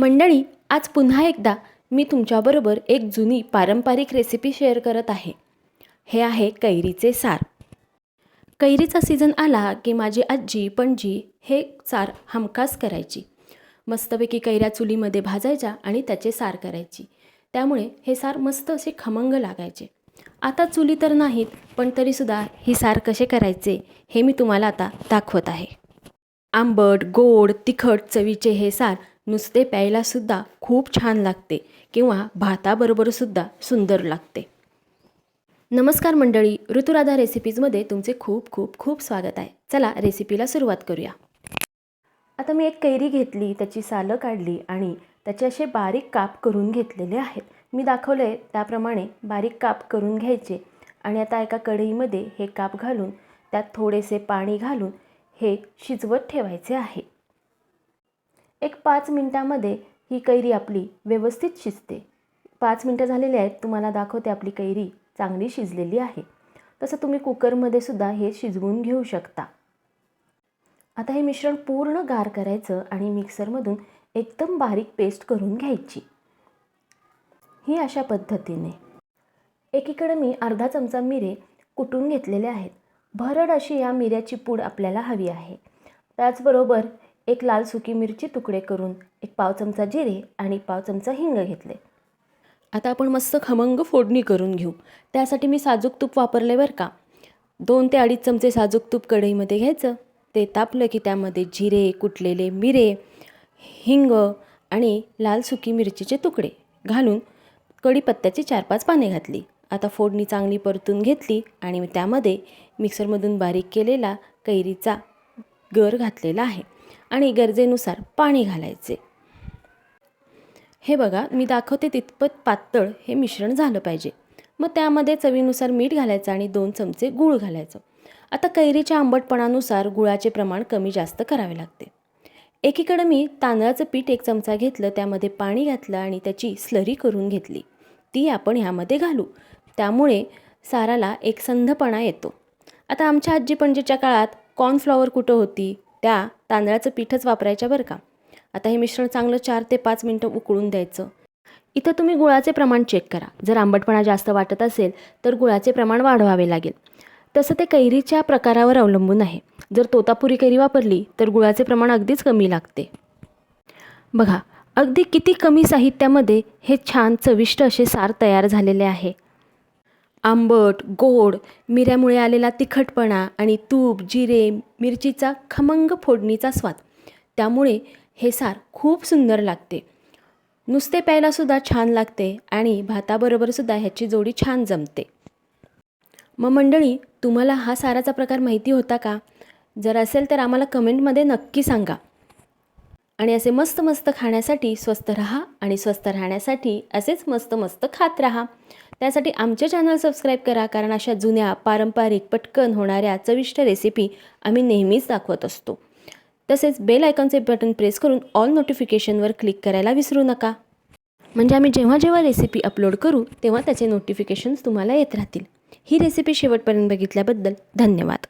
मंडळी आज पुन्हा एकदा मी तुमच्याबरोबर एक जुनी पारंपरिक रेसिपी शेअर करत आहे. हे आहे कैरीचे सार. कैरीचा सीझन आला की माझी आजी पणजी हे सार हमखास करायची. मस्तपैकी कैऱ्या चुलीमध्ये भाजायच्या आणि त्याचे सार करायची. त्यामुळे हे सार मस्त असे खमंग लागायचे. आता चुली तर नाहीत पण तरीसुद्धा ही सार कसे करायचे हे मी तुम्हाला आता दाखवत आहे. आंबट गोड तिखट चवीचे हे सार नुसते प्यायलासुद्धा खूप छान लागते किंवा भाताबरोबरसुद्धा सुंदर लागते. नमस्कार मंडळी ऋतुराधा रेसिपीजमध्ये तुमचे खूप खूप खूप स्वागत आहे. चला रेसिपीला सुरुवात करूया. आता मी एक कैरी घेतली त्याची सालं काढली आणि त्याचे असे बारीक काप करून घेतलेले आहेत. मी दाखवले आहे त्याप्रमाणे बारीक काप करून घ्यायचे आणि आता एका कढईमध्ये हे काप घालून त्यात थोडेसे पाणी घालून हे शिजवत ठेवायचे आहे. एक पाच मिनटामध्ये ही कैरी आपली व्यवस्थित शिजते. पाच मिनटं झालेली आहेत तुम्हाला दाखवते आपली कैरी चांगली शिजलेली आहे. तसं तुम्ही कुकरमध्ये सुद्धा हे शिजवून घेऊ शकता. आता हे मिश्रण पूर्ण गार करायचं आणि मिक्सरमधून एकदम बारीक पेस्ट करून घ्यायची. ही अशा पद्धतीने. एकीकडे मी अर्धा चमचा मिरे कुटून घेतलेले आहेत. भरड अशी या मिऱ्याची पूड आपल्याला हवी आहे. त्याचबरोबर एक लाल सुकी मिरची तुकडे करून एक पाव चमचा जिरे आणि पाव चमचा हिंग घेतले. आता आपण मस्त खमंग फोडणी करून घेऊ. त्यासाठी मी साजूक तूप वापरले बरं का? दोन ते अडीच चमचे साजूक तूप कढईमध्ये घ्यायचं. ते तापलं की त्यामध्ये जिरे कुटलेले मिरे हिंग आणि लाल सुकी मिरचीचे तुकडे घालून कढीपत्त्याची चार पाच पाने घातली. आता फोडणी चांगली परतून घेतली आणि त्यामध्ये मिक्सरमधून बारीक केलेला कैरीचा गर घातलेला आहे. आणि गरजेनुसार पाणी घालायचे. हे बघा मी दाखवते तितपत पातळ हे मिश्रण झालं पाहिजे. मग त्यामध्ये चवीनुसार मीठ घालायचं आणि दोन चमचे गूळ घालायचं. आता कैरीच्या आंबटपणानुसार गुळाचे प्रमाण कमी जास्त करावे लागते. एकीकडं मी तांदळाचं पीठ एक चमचा घेतलं त्यामध्ये पाणी घातलं आणि त्याची स्लरी करून घेतली. ती आपण ह्यामध्ये घालू. त्यामुळे साराला एक संधपणा येतो. आता आमच्या आजी पणजीच्या काळात कॉर्नफ्लॉवर कुठं होती त्या तांदळाचं पीठच वापरायच्या बरं का? आता हे मिश्रण चांगलं चार ते पाच मिनटं उकळून द्यायचं. इथं तुम्ही गुळाचे प्रमाण चेक करा. जर आंबटपणा जास्त वाटत असेल तर गुळाचे प्रमाण वाढवावे लागेल. तसं ते कैरीच्या प्रकारावर अवलंबून आहे. जर तोतापुरी कैरी वापरली तर गुळाचे प्रमाण अगदीच कमी लागते. बघा अगदी किती कमी साहित्यामध्ये हे छान चविष्ट असे सार तयार झालेले आहे. आंबट गोड मिऱ्यामुळे आलेला तिखटपणा आणि तूप जिरे मिरचीचा खमंग फोडणीचा स्वाद. त्यामुळे हे सार खूप सुंदर लागते. नुसते प्यायलासुद्धा छान लागते आणि भाताबरोबरसुद्धा ह्याची जोडी छान जमते. मग मंडळी तुम्हाला हा साराचा प्रकार माहिती होता का? जर असेल तर आम्हाला कमेंटमध्ये नक्की सांगा. आणि असे मस्त मस्त खाण्यासाठी स्वस्त राहा आणि स्वस्त राहण्यासाठी असेच मस्त मस्त खात राहा. त्यासाठी आमचे चॅनल सबस्क्राईब करा कारण अशा जुन्या पारंपरिक पटकन होणाऱ्या चविष्ट रेसिपी आम्ही नेहमीच दाखवत असतो. तसेच बेल आयकॉनचे बटन प्रेस करून ऑल नोटिफिकेशनवर क्लिक करायला विसरू नका. म्हणजे आम्ही जेव्हा जेव्हा रेसिपी अपलोड करू तेव्हा त्याचे नोटिफिकेशन्स तुम्हाला येत राहतील. ही रेसिपी शेवटपर्यंत बघितल्याबद्दल धन्यवाद.